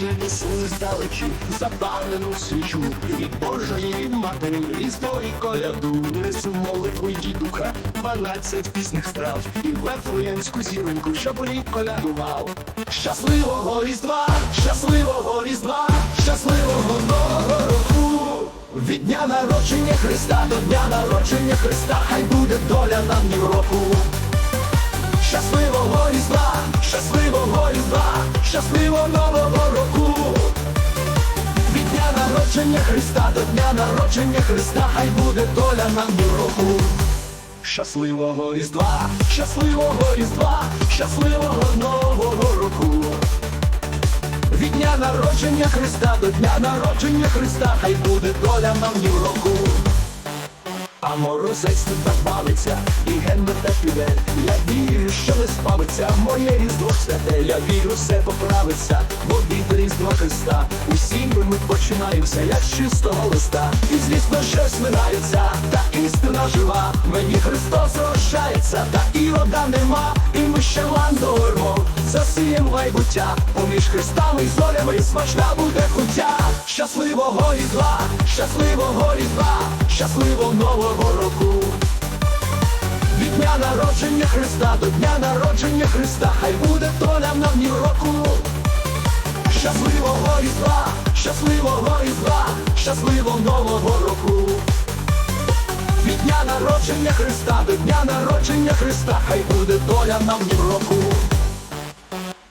я несу здалечі запалену свічу від Божої матері різдво і коляду несу молитву й дідуха, дванадцять пісних страв і вефлеємську зіроньку, щоб рік колядував. Щасливого різдва, щасливого різдва, щасливого нового року. Від дня народження Христа до дня народження Христа, хай буде доля нам ні року. Щасливого різдва, щасливого різдва, щасливого нового року. Народження Христа до дня народження Христа, хай буде доля нам до року. Щасливого різдва, щасливого різдва, щасливого нового року. Від дня народження Христа до дня народження Христа, хай буде доля нам року. А морозець тут бавиться, і ген те піде. Я вірю, що не спавиться, моє різдво святе, я вірю, все поправиться, бо від різдва Христа. Усі ми, ми починаємося, як чистого листа. І звісно, щось минається, та істина жива. Мені Христос рощається, та і рода нема, і ми ще ландормо. Засієм майбуття, поміж христами і зорями смачна буде куття. Щасливого різдва, щасливого різдва, нового року. Від дня народження Христа до дня народження Христа, хай буде доля нам ні року. Щасливого різдва, щасливого різдва, щасливого нового року. Від дня народження Христа до дня народження Христа, хай буде доля нам ні року.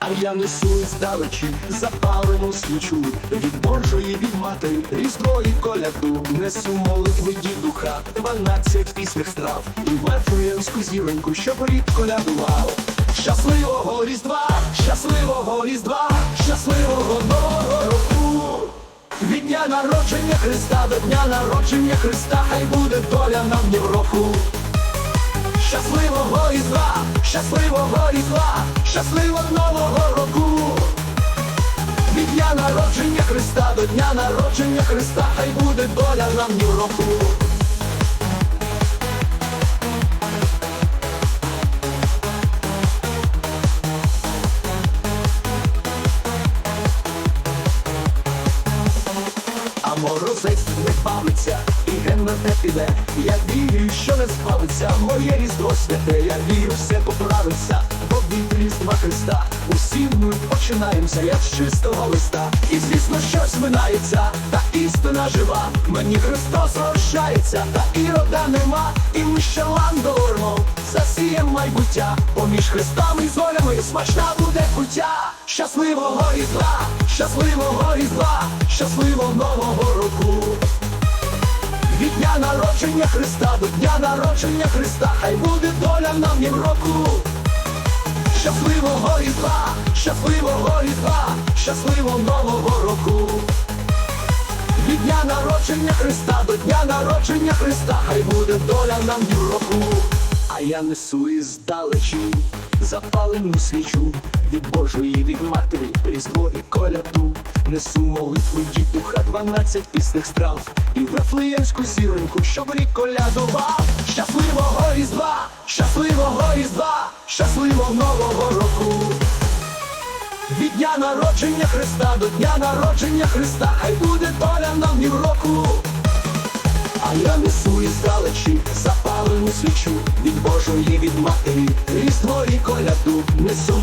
А я несу здалечі запалену свічу від Божої від матері, різдво коляду несу молитви дідуха, дванадцять пісних страв і вефлеємську зіроньку, щоб рід колядував. Щасливого різдва, щасливого різдва, щасливого нового року. Від дня народження Христа до дня народження Христа, хай буде доля нам ні року. Щасливого різдва, щасливого різдва, щасливого нового року. Від дня народження Христа до дня народження Христа, хай буде доля нам ні року. А морозець не палиться, на те піде. Я вірю, що не спалиться, моє різдво святе, я вірю, все поправиться, бо від різдва Христа. Усі ми починаємося, як з чистого листа. І звісно, щось минається, та істина жива. Мені Христос рощається, та і рода нема, і ми ще ландормо. Засієм майбуття, поміж хрестами і зорями смачна буде куття. Щасливого різдва, щасливого різдва, щасливого нового року. Від дня народження Христа до дня народження Христа, хай буде доля нам ні року. Щасливого різдва, щасливого різдва, щасливого нового року. Від дня народження Христа до дня народження Христа, хай буде доля нам ні року. А я несу іздалечі запалену свічу від Божої від матері, різдво і коляду. Несу молитву дідуха, дванадцять пісних страв і вифлеємську зіроньку, щоб рік колядував. Щасливого різдва, щасливого різдва, щасливого нового року. Від дня народження Христа до дня народження Христа, хай буде доля нам ні року. А я несу іздалечі запалену свічу від Божої від матері, різдво і коляду несу.